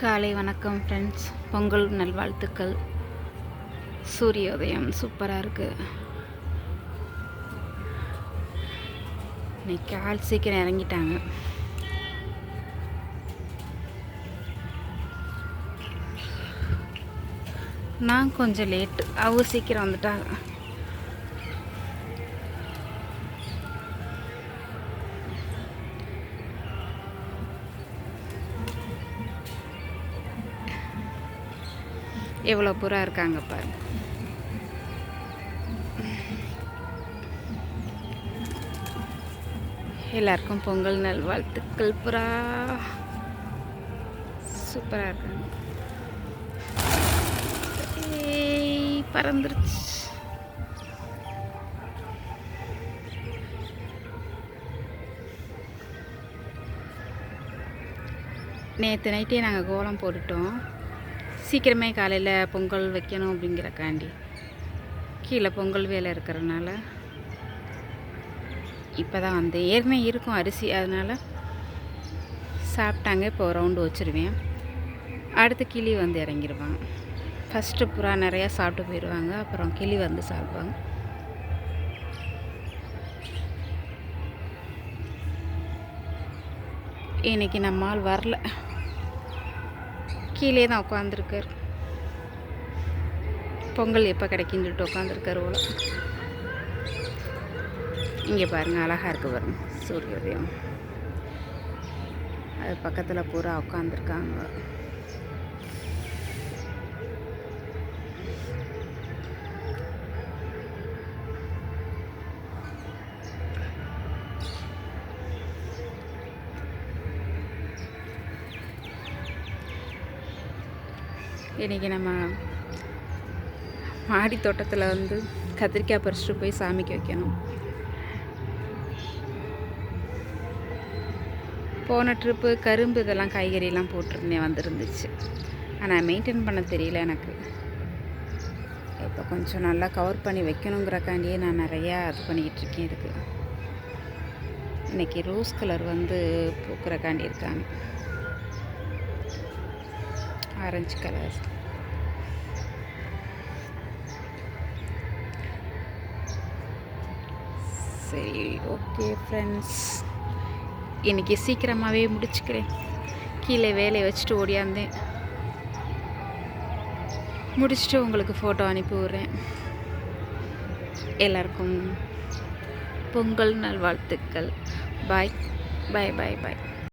காலை வணக்கம் ஃப்ரெண்ட்ஸ் பொங்கல் நல்வாழ்த்துக்கள். சூரியோதயம் சூப்பராக இருக்குது இன்னைக்கு ஆள் சீக்கிரம் இறங்கிட்டாங்க. நான் கொஞ்சம் லேட்டு அவங்க சீக்கிரம் வந்துட்டாங்க. எவ்வளோ புறா இருக்காங்க பாருங்க. எல்லாருக்கும் பொங்கல் நல்வாழ்த்துக்கள் புறா. சூப்பராக இருக்காங்க. பறந்துருச்சு. நேற்று நைட்டே நாங்கள் கோலம் போட்டுட்டோம். சீக்கிரமே காலையில் பொங்கல் வைக்கணும் அப்படிங்கிறக்காண்டி கீழே பொங்கல் வேலை இருக்கிறனால இப்போ தான் வந்தேன் ஏற்கனவே இருக்கும் அரிசி அதனால் சாப்பிட்டாங்க. இப்போ ரவுண்டு வச்சுருவேன். அடுத்து கிளி வந்து இறங்கிடுவாங்க ஃபஸ்ட்டு புறா நிறையா சாப்பிட்டு போயிடுவாங்க. அப்புறம் கிளி வந்து சாப்பிடுவாங்க. இன்னைக்கு நம்ம ஆள் வரல. கீழே தான் உட்காந்துருக்கார் பொங்கல் எப்போ கிடைக்குன்னு சொல்லிட்டு உட்காந்துருக்காரு போல. இங்கே பாருங்கள் அழகாக இருக்குது பாருங்க சூரியோதயம் அது பக்கத்தில் பூரா உட்காந்துருக்காங்க இன்றைக்கி நம்ம மாடி தோட்டத்தில் வந்து கத்திரிக்காய் பறிச்சுட்டு போய் சாமிக்கு வைக்கணும். போன ட்ரிப்பு கரும்பு இதெல்லாம் காய்கறியெல்லாம் போட்டிருந்தேன் வந்துருந்துச்சு. ஆனால் மெயின்டைன் பண்ண தெரியல எனக்கு. இப்போ கொஞ்சம் நல்லா கவர் பண்ணி வைக்கணுங்கிறக்காண்டியே நான் நிறையா இது பண்ணிக்கிட்டு இருக்கேன் இதுக்கு. இன்றைக்கி ரோஸ் கலர் வந்து பூக்கிறக்காண்டி இருக்காங்க. ஆரஞ்சு கலர் சரி ஓகே ஃப்ரெண்ட்ஸ் இன்றைக்கி சீக்கிரமாகவே முடிச்சுக்கிறேன். கீழே வேலையை வச்சுட்டு ஓடியாந்தேன். முடிச்சுட்டு உங்களுக்கு ஃபோட்டோ அனுப்பி விட்றேன். எல்லாருக்கும் பொங்கல் நல்வாழ்த்துக்கள். பாய் பாய் பாய் பாய்